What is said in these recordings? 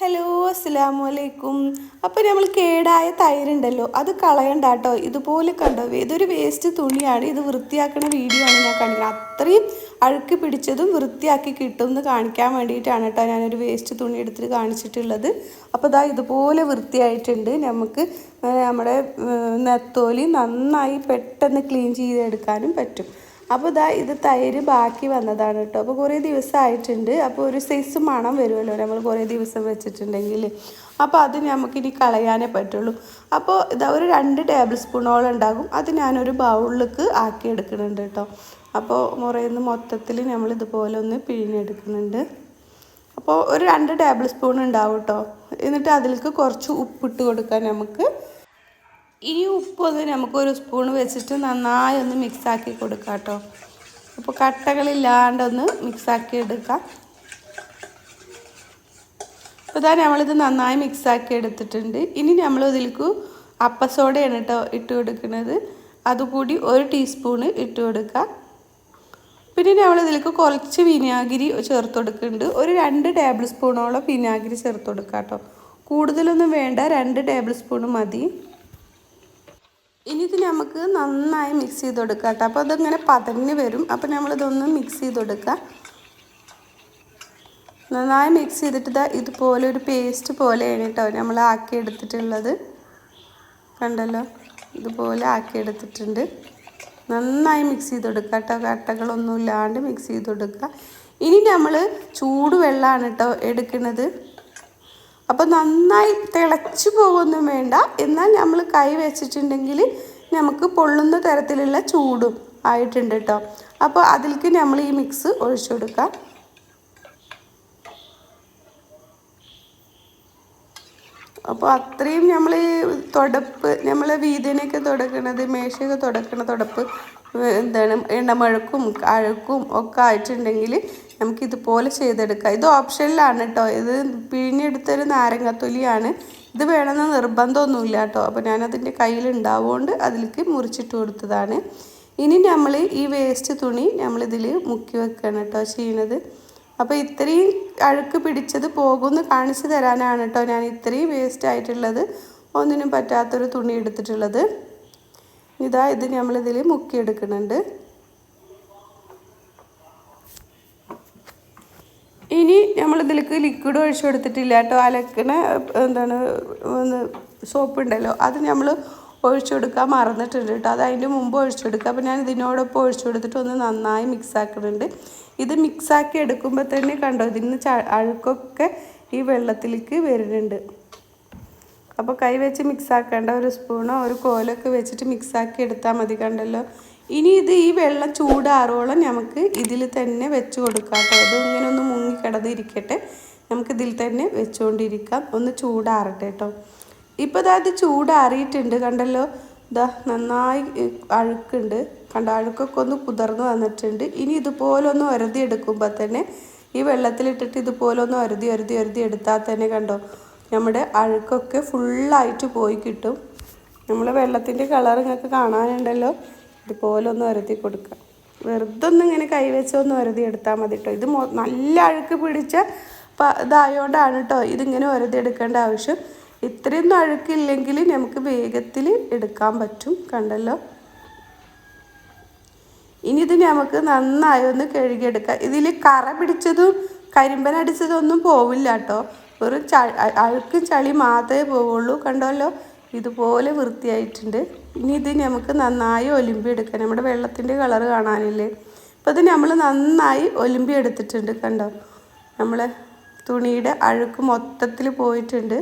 Hello അസ്സലാമു അലൈക്കും അപ്പോൾ നമ്മൾ കേടായ തൈരുണ്ടല്ലോ അത് കളയണ്ട കേട്ടോ ഇതുപോലെ കണ്ടോ ഇതൊരു വേസ്റ്റ് തുണിയാണ്. ഇത് വൃത്തിയാക്കുന്ന വീഡിയോ ആണ് ഞാൻ കാണിക്കുന്നത് അത്രയും അഴുക്ക് പിടിച്ചതും വൃത്തിയാക്കി കിട്ടും എന്ന് കാണിക്കാൻ വേണ്ടിയിട്ടാണ് കേട്ടോ ഞാനൊരു വേസ്റ്റ് തുണി എടുത്തിട്ട് കാണിച്ചിട്ടുള്ളത്. അപ്പോൾ ഇതാ ഇതുപോലെ വൃത്തിയായിട്ടുണ്ട്. നമുക്ക് നമ്മുടെ നെത്തോലി നന്നായി പെട്ടെന്ന് ക്ലീൻ ചെയ്തെടുക്കാനും പറ്റും. അപ്പോൾ ഇതാ ഇത് തൈര് ബാക്കി വന്നതാണ് കേട്ടോ അപ്പോൾ കുറേ ദിവസമായിട്ടുണ്ട് അപ്പോൾ ഒരു സൈസ് മണം വരുമല്ലോ നമ്മൾ കുറേ ദിവസം വെച്ചിട്ടുണ്ടെങ്കിൽ അപ്പോൾ അത് നമുക്കിനി കളയാനേ പറ്റുള്ളൂ. അപ്പോൾ ഇതാ ഒരു രണ്ട് ടേബിൾ സ്പൂണോളം ഉണ്ടാകും. അത് ഞാനൊരു ബൗളിലേക്ക് ആക്കി എടുക്കുന്നുണ്ട് കേട്ടോ അപ്പോൾ മുറയിന്ന് മൊത്തത്തിൽ നമ്മൾ ഇതുപോലെ ഒന്ന് പിഴിഞ്ഞെടുക്കുന്നുണ്ട്. അപ്പോൾ ഒരു രണ്ട് ടേബിൾ സ്പൂൺ ഉണ്ടാവും കേട്ടോ എന്നിട്ട് അതിലേക്ക് കുറച്ച് ഉപ്പിട്ട് കൊടുക്കാൻ നമുക്ക് ഈ ഉപ്പൊന്ന് നമുക്കൊരു സ്പൂൺ വെച്ചിട്ട് നന്നായി ഒന്ന് മിക്സാക്കി കൊടുക്കാം കേട്ടോ അപ്പോൾ കട്ടകളില്ലാണ്ടൊന്ന് മിക്സാക്കി എടുക്കാം. അപ്പോൾ ഇതാ നമ്മളിത് നന്നായി മിക്സാക്കി എടുത്തിട്ടുണ്ട്. ഇനി നമ്മൾ ഇതിലേക്ക് അപ്പസോഡയാണ് കേട്ടോ ഇട്ട് കൊടുക്കുന്നത്. അതുകൂടി ഒരു ടീസ്പൂണ് ഇട്ട് കൊടുക്കുക പിന്നെ നമ്മൾ ഇതിലേക്ക് കുറച്ച് വിനാഗിരി ചേർത്ത് കൊടുക്കുന്നുണ്ട്. ഒരു രണ്ട് ടേബിൾ സ്പൂണോളം വിനാഗിരി ചേർത്ത് കൊടുക്കുക കേട്ടോ കൂടുതലൊന്നും വേണ്ട രണ്ട് ടേബിൾ സ്പൂൺ മതി. ഇനി ഇത് നമുക്ക് നന്നായി മിക്സ് ചെയ്ത് കൊടുക്കാം കേട്ടോ. അപ്പോൾ അതിങ്ങനെ പതഞ്ഞ് വരും. അപ്പോൾ നമ്മളിതൊന്ന് മിക്സ് ചെയ്ത് കൊടുക്കുക നന്നായി മിക്സ് ചെയ്തിട്ട് ഇതാ ഇതുപോലെ ഒരു പേസ്റ്റ് പോലെയാണ് കേട്ടോ നമ്മൾ ആക്കി എടുത്തിട്ടുള്ളത്. കണ്ടല്ലോ? ഇതുപോലെ ആക്കി എടുത്തിട്ടുണ്ട്. നന്നായി മിക്സ് ചെയ്ത് കൊടുക്കുക കേട്ടോ. കട്ടകളൊന്നും ഇല്ലാണ്ട് മിക്സ് ചെയ്ത് കൊടുക്കുക ഇനി നമ്മൾ ചൂടുവെള്ളമാണ് കേട്ടോ എടുക്കുന്നത്. അപ്പോൾ നന്നായി തിളച്ചു പോകുമൊന്നും വേണ്ട. എന്നാൽ നമ്മൾ കൈ വെച്ചിട്ടുണ്ടെങ്കിൽ നമുക്ക് പൊള്ളുന്ന തരത്തിലുള്ള ചൂടും ആയിട്ടുണ്ട് കേട്ടോ അപ്പോൾ അതിലേക്ക് നമ്മൾ ഈ മിക്സ് ഒഴിച്ചു കൊടുക്കാം. അപ്പോൾ അത്രയും നമ്മൾ തുടപ്പ് നമ്മൾ വീതിനൊക്കെ തുടക്കണത് മേശയൊക്കെ തുടക്കണ തുടപ്പ് എന്താണ് എണ്ണമഴക്കും അഴുക്കും ഒക്കെ ആയിട്ടുണ്ടെങ്കിൽ നമുക്ക് ഇതുപോലെ ചെയ്തെടുക്കാം. ഇത് ഓപ്ഷനിലാണ് കേട്ടോ ഇത് പിഴിഞ്ഞെടുത്തൊരു നാരങ്ങത്തൊലിയാണ്. ഇത് വേണമെന്ന് നിർബന്ധമൊന്നുമില്ല കേട്ടോ അപ്പോൾ ഞാനതിന്റെ കയ്യിൽ ഉണ്ടാവുകൊണ്ട് അതിലേക്ക് മുറിച്ചിട്ട് കൊടുത്തതാണ്. ഇനി നമ്മൾ ഈ വേസ്റ്റ് തുണി നമ്മളിതിൽ മുക്കി വെക്കണം കേട്ടോ ചെയ്യണത്. അപ്പോൾ ഇത്രയും അഴുക്ക് പിടിച്ചത് പോകുമെന്ന് കാണിച്ചു തരാനാണ് കേട്ടോ ഞാൻ ഇത്രയും വേസ്റ്റ് ആയിട്ടുള്ളത്. ഒന്നിനും പറ്റാത്തൊരു തുണി എടുത്തിട്ടുള്ളത്. ഇതാ ഇത് നമ്മളിതിൽ മുക്കിയെടുക്കുന്നുണ്ട്. ഇനി നമ്മൾ ഇതിലേക്ക് ലിക്വിഡ് ഒഴിച്ചു കൊടുത്തിട്ടില്ല. കേട്ടോ അലക്കണ എന്താണ് സോപ്പ് ഉണ്ടല്ലോ അത് നമ്മൾ ഒഴിച്ചു കൊടുക്കാൻ മറന്നിട്ടുണ്ട് കേട്ടോ. അത് അതിന്റെ മുമ്പ് ഒഴിച്ചു കൊടുക്കുക. അപ്പോൾ ഞാൻ ഇതിനോടൊപ്പം ഒഴിച്ചു കൊടുത്തിട്ട് ഒന്ന് നന്നായി മിക്സ് ആക്കുന്നുണ്ട്. ഇത് മിക്സ് ആക്കി എടുക്കുമ്പോൾ തന്നെ കണ്ടോ ഇതിന് അഴുക്കൊക്കെ ഈ വെള്ളത്തിലേക്ക് വരുന്നുണ്ട്. അപ്പോൾ കൈ വെച്ച് മിക്സ് ആക്കേണ്ട ഒരു സ്പൂണോ ഒരു കോലൊക്കെ വെച്ചിട്ട് മിക്സ് ആക്കി എടുത്താൽ മതി കണ്ടല്ലോ. ഇനി ഇത് ഈ വെള്ളം ചൂടാറോളം നമുക്ക് ഇതിൽ തന്നെ വെച്ച് കൊടുക്കാം കേട്ടോ. അത് ഇങ്ങനെ ഒന്ന് മുങ്ങിക്കിടന്നിരിക്കട്ടെ നമുക്ക് ഇതിൽ തന്നെ വെച്ചുകൊണ്ടിരിക്കാം ഒന്ന് ചൂടാറട്ടെ കേട്ടോ. ഇപ്പോൾ ഇതാ ഇത് ചൂടാറിയിട്ടുണ്ട്. കണ്ടല്ലോ? ഇതാ നന്നായി അഴുക്കുണ്ട്. കണ്ട? അഴുക്കൊക്കെ ഒന്ന് കുതിർന്ന് വന്നിട്ടുണ്ട്. ഇനി ഇതുപോലെ ഒന്ന് ഒരതി എടുക്കുമ്പോൾ തന്നെ ഈ വെള്ളത്തിലിട്ടിട്ട് ഇതുപോലെ ഒന്ന് ഒരതി ഒരതി ഒരതി എടുത്താൽ തന്നെ കണ്ടോ? നമ്മുടെ അഴുക്കൊക്കെ ഫുള്ളായിട്ട് പോയി കിട്ടും. നമ്മൾ വെള്ളത്തിന്റെ കളർ നിങ്ങൾക്ക് കാണാനുണ്ടല്ലോ? ഇതുപോലെ ഒന്ന് ഒരതി കൊടുക്കുക. വെറുതെ ഒന്ന് ഇങ്ങനെ കൈവച്ച് ഒന്ന് ഒരതി എടുത്താൽ മതി കേട്ടോ ഇത് നല്ല അഴുക്ക് പിടിച്ച ഇതായോണ്ടാണ് കേട്ടോ ഇതിങ്ങനെ ഒരതി എടുക്കേണ്ട ആവശ്യം. ഇത്രയൊന്നും അഴുക്കില്ലെങ്കിൽ നമുക്ക് വേഗത്തിൽ എടുക്കാൻ പറ്റും കണ്ടല്ലോ? ഇനി ഇത് നമുക്ക് നന്നായി ഒന്ന് കഴുകിയെടുക്കാം. ഇതിൽ കറ പിടിച്ചതും കരിമ്പനടിച്ചതും ഒന്നും പോവില്ല കേട്ടോ വെറും ച അഴുക്കും ചളി മാത്രമേ പോവുള്ളൂ കണ്ടല്ലോ? ഇതുപോലെ വൃത്തിയായിട്ടുണ്ട്. ഇനി ഇത് നമുക്ക് നന്നായി ഒലിമ്പി എടുക്കാം നമ്മുടെ വെള്ളത്തിന്റെ കളർ കാണാനില്ലേ? അപ്പോൾ ഇത് നമ്മൾ നന്നായി ഒലിമ്പി എടുത്തിട്ടുണ്ട് കണ്ടോ? നമ്മളെ തുണിയുടെ അഴുക്ക് മൊത്തത്തിൽ പോയിട്ടുണ്ട്.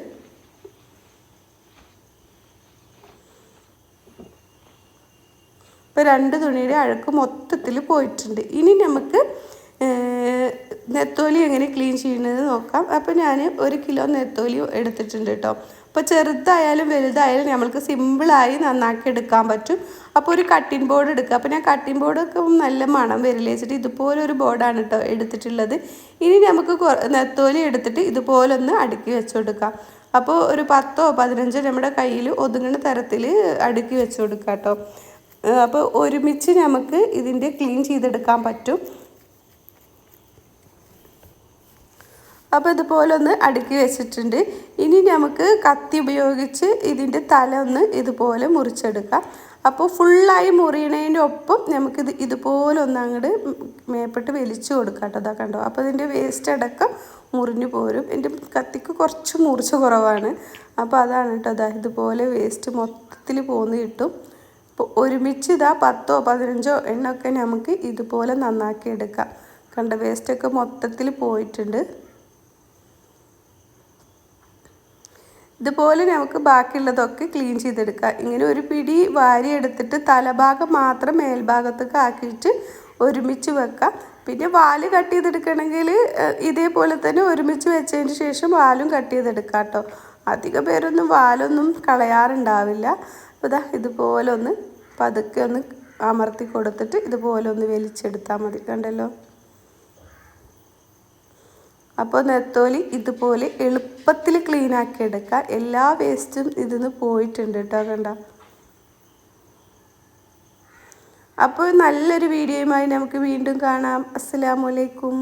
ഇപ്പോൾ രണ്ട് തുണിയുടെ അഴുക്ക് മൊത്തത്തിൽ പോയിട്ടുണ്ട്. ഇനി നമുക്ക് നെത്തോലി എങ്ങനെ ക്ലീൻ ചെയ്യുന്നത് നോക്കാം. അപ്പോൾ ഞാൻ ഒരു കിലോ നെത്തോലി എടുത്തിട്ടുണ്ട് കേട്ടോ അപ്പോൾ ചെറുതായാലും വലുതായാലും നമ്മൾക്ക് സിമ്പിളായി നന്നാക്കി എടുക്കാൻ പറ്റും. അപ്പോൾ ഒരു കട്ടിംഗ് ബോർഡ് എടുക്കുക. അപ്പോൾ ഞാൻ കട്ടിംഗ് ബോർഡൊക്കെ നല്ല മണം വരില്ല വെച്ചിട്ട് ഇതുപോലെ ഒരു ബോർഡാണ് കേട്ടോ എടുത്തിട്ടുള്ളത്. ഇനി നമുക്ക് നെത്തോലി എടുത്തിട്ട് ഇതുപോലെ ഒന്ന് അടുക്കി വെച്ച് കൊടുക്കാം. അപ്പോൾ ഒരു പത്തോ പതിനഞ്ചോ നമ്മുടെ കയ്യിൽ ഒതുങ്ങുന്ന തരത്തിൽ അടുക്കി വെച്ച് കൊടുക്കാം കേട്ടോ അപ്പോൾ ഒരുമിച്ച് നമുക്ക് ഇതിന്റെ ക്ലീൻ ചെയ്തെടുക്കാൻ പറ്റും. അപ്പോൾ ഇതുപോലെ ഒന്ന് അടുക്കി വെച്ചിട്ടുണ്ട്. ഇനി നമുക്ക് കത്തി ഉപയോഗിച്ച് ഇതിന്റെ തല ഒന്ന് ഇതുപോലെ മുറിച്ചെടുക്കാം. അപ്പോൾ ഫുള്ളായി മുറിയണതിന്റെ ഒപ്പം നമുക്കിത് ഇതുപോലെ ഒന്ന് അങ്ങോട്ട് മേപ്പെട്ട് വലിച്ചു കൊടുക്കാം കേട്ടോ. അതാ കണ്ടോ? അപ്പോൾ ഇതിന്റെ വേസ്റ്റ് അടക്കം മുറിഞ്ഞു പോരും. എന്റെ കത്തിക്ക് കുറച്ച് മുറിച്ച് കുറവാണ്. അപ്പോൾ അതാണ് കേട്ടോ. അതാ ഇതുപോലെ വേസ്റ്റ് മൊത്തത്തിൽ പോന്ന് കിട്ടും. അപ്പോൾ ഒരുമിച്ച് ഇതാ പത്തോ പതിനഞ്ചോ എണ്ണൊക്കെ നമുക്ക് ഇതുപോലെ നന്നാക്കി എടുക്കാം. കണ്ട? വേസ്റ്റൊക്കെ മൊത്തത്തിൽ പോയിട്ടുണ്ട്. ഇതുപോലെ നമുക്ക് ബാക്കിയുള്ളതൊക്കെ ക്ലീൻ ചെയ്തെടുക്കാം ഇങ്ങനെ ഒരു പിടി വാരി എടുത്തിട്ട് തലഭാഗം മാത്രം മേൽഭാഗത്തേക്ക് ആക്കിയിട്ട് ഒരുമിച്ച് വെക്കാം. പിന്നെ വാൽ കട്ട് ചെയ്തെടുക്കണമെങ്കിൽ ഇതേപോലെ തന്നെ ഒരുമിച്ച് വെച്ചതിന് ശേഷം വാലും കട്ട് ചെയ്തെടുക്കാം കേട്ടോ. അധിക പേരൊന്നും വാലൊന്നും കളയാറുണ്ടാവില്ല. അപ്പോൾ ഇതാ ഇതുപോലെ ഒന്ന് പതുക്കെ ഒന്ന് അമർത്തി കൊടുത്തിട്ട് ഇതുപോലെ ഒന്ന് വലിച്ചെടുത്താൽ മതി. കണ്ടല്ലോ? അപ്പോൾ നെത്തോലി ഇതുപോലെ എളുപ്പത്തിൽ ക്ലീൻ ആക്കി എടുക്കാം എല്ലാ വേസ്റ്റും ഇതിന്ന് പോയിട്ടുണ്ട് കേട്ടോ കണ്ട? അപ്പോൾ നല്ലൊരു വീഡിയോയുമായി നമുക്ക് വീണ്ടും കാണാം. അസ്സലാമലൈക്കും